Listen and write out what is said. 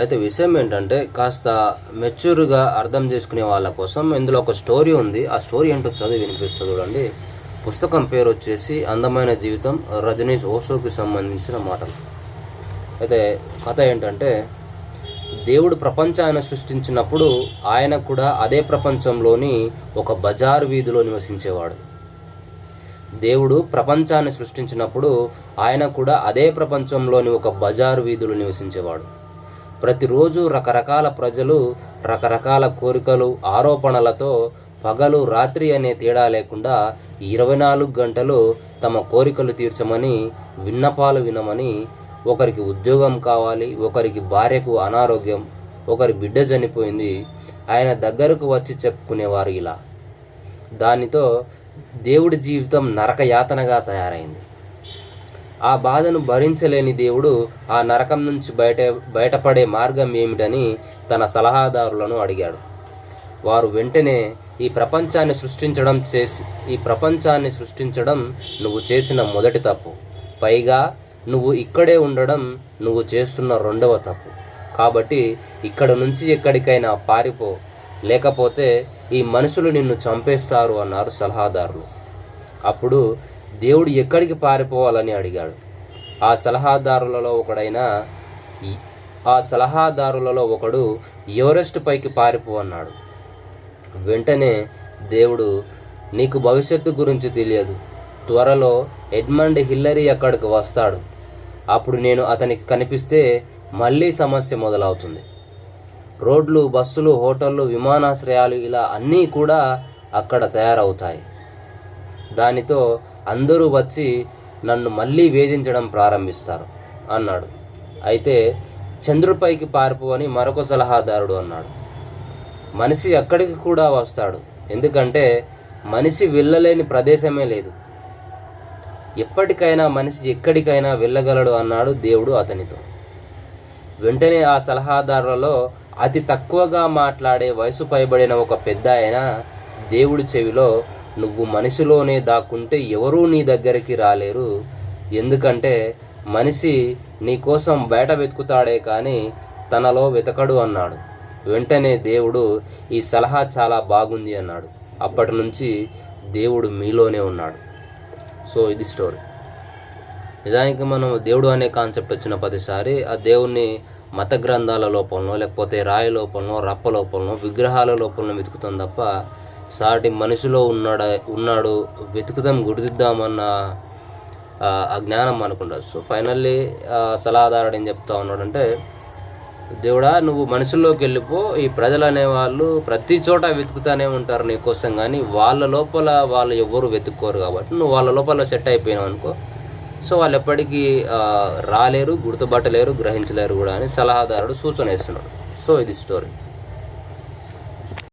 అయితే విషయం ఏంటంటే కాస్త మెచ్యూర్గా అర్థం చేసుకునే వాళ్ళ కోసం ఇందులో ఒక స్టోరీ ఉంది. ఆ స్టోరీ ఏంటో చదివి వినిపిస్తుంది చూడండి. పుస్తకం పేరు వచ్చేసి అందమైన జీవితం రజనీష్ ఓషోకి సంబంధించిన మాటలు. అయితే కథ ఏంటంటే దేవుడు ప్రపంచాన్ని సృష్టించినప్పుడు ఆయన కూడా అదే ప్రపంచంలోని ఒక బజార్ వీధిలో నివసించేవాడు. దేవుడు ప్రపంచాన్ని సృష్టించినప్పుడు ఆయన కూడా అదే ప్రపంచంలోని ఒక బజారు వీధులు నివసించేవాడు. ప్రతిరోజు రకరకాల ప్రజలు రకరకాల కోరికలు ఆరోపణలతో పగలు రాత్రి అనే తేడా లేకుండా ఇరవై నాలుగు గంటలు తమ కోరికలు తీర్చమని విన్నపాలు వినమని ఒకరికి ఉద్యోగం కావాలి ఒకరికి భార్యకు అనారోగ్యం ఒకరి బిడ్డ చనిపోయింది ఆయన దగ్గరకు వచ్చి చెప్పుకునేవారు ఇలా. దానితో దేవుడి జీవితం నరక యాతనగా తయారైంది. ఆ బాధను భరించలేని దేవుడు ఆ నరకం నుంచి బయట బయటపడే మార్గం ఏమిటని తన సలహాదారులను అడిగాడు. వారు వెంటనే ఈ ప్రపంచాన్ని సృష్టించడం చేసి ఈ ప్రపంచాన్ని సృష్టించడం నువ్వు చేసిన మొదటి తప్పు. పైగా నువ్వు ఇక్కడే ఉండడం నువ్వు చేస్తున్న రెండవ తప్పు. కాబట్టి ఇక్కడ నుంచి ఎక్కడికైనా పారిపో. లేకపోతే ఈ మనుషులు నిన్ను చంపేస్తారు అన్నారు సలహాదారులు. అప్పుడు దేవుడు ఎక్కడికి పారిపోవాలని అడిగాడు. ఆ సలహాదారులలో ఒకడైన ఆ సలహాదారులలో ఒకడు ఎవరెస్ట్ పైకి పారిపో అన్నాడు. వెంటనే దేవుడు నీకు భవిష్యత్తు గురించి తెలియదు. త్వరలో ఎడ్మండ్ హిల్లరీ అక్కడికి వస్తాడు. అప్పుడు నేను అతనికి కనిపిస్తే మళ్ళీ సమస్య మొదలవుతుంది. రోడ్లు బస్సులు హోటళ్ళు విమానాశ్రయాలు ఇలా అన్నీ కూడా అక్కడ తయారవుతాయి. దానితో అందరూ వచ్చి నన్ను మళ్ళీ వేధించడం ప్రారంభిస్తారు అన్నాడు. అయితే చంద్రుపైకి పార్పు అని మరొక సలహాదారుడు అన్నాడు. మనిషి అక్కడికి కూడా వస్తాడు. ఎందుకంటే మనిషి వెళ్ళలేని ప్రదేశమే లేదు. ఎప్పటికైనా మనిషి ఎక్కడికైనా వెళ్ళగలడు అన్నాడు దేవుడు అతనితో. వెంటనే ఆ సలహాదారులలో అతి తక్కువగా మాట్లాడే వయసు పైబడిన ఒక పెద్ద ఆయన దేవుడి చెవిలో నువ్వు మనిషిలోనే దాక్కుంటే ఎవరూ నీ దగ్గరికి రాలేరు. ఎందుకంటే మనిషి నీ కోసం బయట వెతుకుతాడే కానీ తనలో వెతకడు అన్నాడు. వెంటనే దేవుడు ఈ సలహా చాలా బాగుంది అన్నాడు. అప్పటి నుంచి దేవుడు మీలోనే ఉన్నాడు. సో ఇది స్టోరీ. నిజానికి మనం దేవుడు అనే కాన్సెప్ట్ వచ్చిన ప్రతిసారి ఆ దేవుణ్ణి మత గ్రంథాల లోపలనో లేకపోతే రాయి లోపలనో రప్ప లోపలనో విగ్రహాల లోపలనో వెతుకుతాం తప్ప సాటి మనిషిలో ఉన్నాడు ఉన్నాడు వెతుకుదాం గుర్తిద్దామన్న అజ్ఞానం ఆ జ్ఞానం మనకుండదు సో ఫైనల్లీ సలహాదారుడు ఏం చెప్తా ఉన్నాడంటే దేవుడా నువ్వు మనుషుల్లోకి వెళ్ళిపో ఈ ప్రజలు అనేవాళ్ళు ప్రతి చోట వెతుకుతానే ఉంటారు నీకోసం కానీ వాళ్ళ లోపల వాళ్ళు ఎవరు వెతుక్కోరు కాబట్టి నువ్వు వాళ్ళ లోపల సెట్ అయిపోయినావు అనుకో. సో వాళ్ళు ఎప్పటికీ రాలేరు గుర్తుపట్టలేరు గ్రహించలేరు కూడా అని సలహాదారుడు సూచన ఇస్తున్నాడు. సో ఇది స్టోరీ.